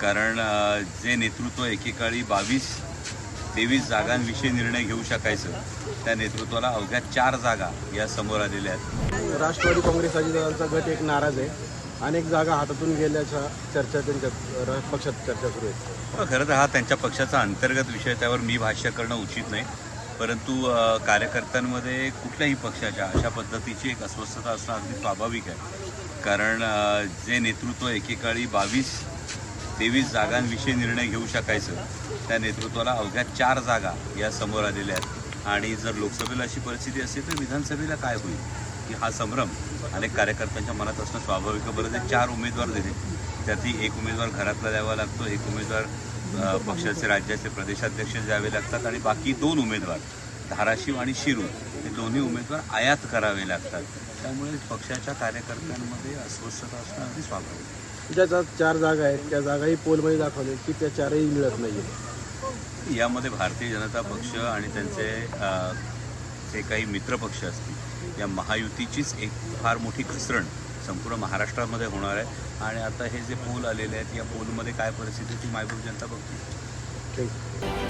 कारण जे नेतृत्व एकेकाळी बावीस तेवीस जागांविषयी निर्णय घेऊ शकायचं त्या नेतृत्वाला अवघ्या चार जागा या समोर आलेल्या आहेत. राष्ट्रवादी काँग्रेस अजितदादांचा गट एक नाराज आहे. अनेक जागा हातातून गेल्याच्या चर्चा त्यांच्यात र- पक्षात चर्चा सुरू आहे. खरं तर हा त्यांच्या पक्षाचा अंतर्गत विषय त्यावर मी भाष्य करणं उचित नाही. परंतु कार्यकर्त्यांमध्ये कुठल्याही पक्षाच्या अशा पद्धतीची एक अस्वस्थता असणं अगदी स्वाभाविक आहे. कारण जे नेतृत्व एकेकाळी बावीस तेवीस जागांविषयी निर्णय घेऊ शकायचं. त्या नेतृत्वाला अवघ्या चार जागा या समोर आलेल्या आहेत. आणि जर लोकसभेला अशी परिस्थिती असेल तर विधानसभेला काय होईल? की हा संभ्रम अनेक कार्यकर्त्यांच्या मनात असणं स्वाभाविक आहे. बरं ते चार उमेदवार दिले त्यातही एक उमेदवार घरातला द्यावा लागतो एक उमेदवार पक्षाचे राज्याचे प्रदेशाध्यक्ष द्यावे लागतात आणि बाकी दोन उमेदवार धाराशिव आणि शिरू हे दोन्ही उमेदवार आयात करावे लागतात. त्यामुळे पक्षाच्या कार्यकर्त्यांमध्ये अस्वस्थता असणं अगदी स्वाभाविक आहे. ज्या ज्या चार जागा आहेत त्या जागाही पोलमध्ये दाखवले की त्या चारही मिळत नाही यामध्ये भारतीय जनता पक्ष आणि त्यांचे जे काही मित्रपक्ष असतील या महायुतीचीच एक फार मोठी घसरण संपूर्ण महाराष्ट्रामध्ये होणार आहे. आणि आता हे जे पोल आलेले आहेत या पोलमध्ये काय परिस्थिती ती मायबूब जनता बघते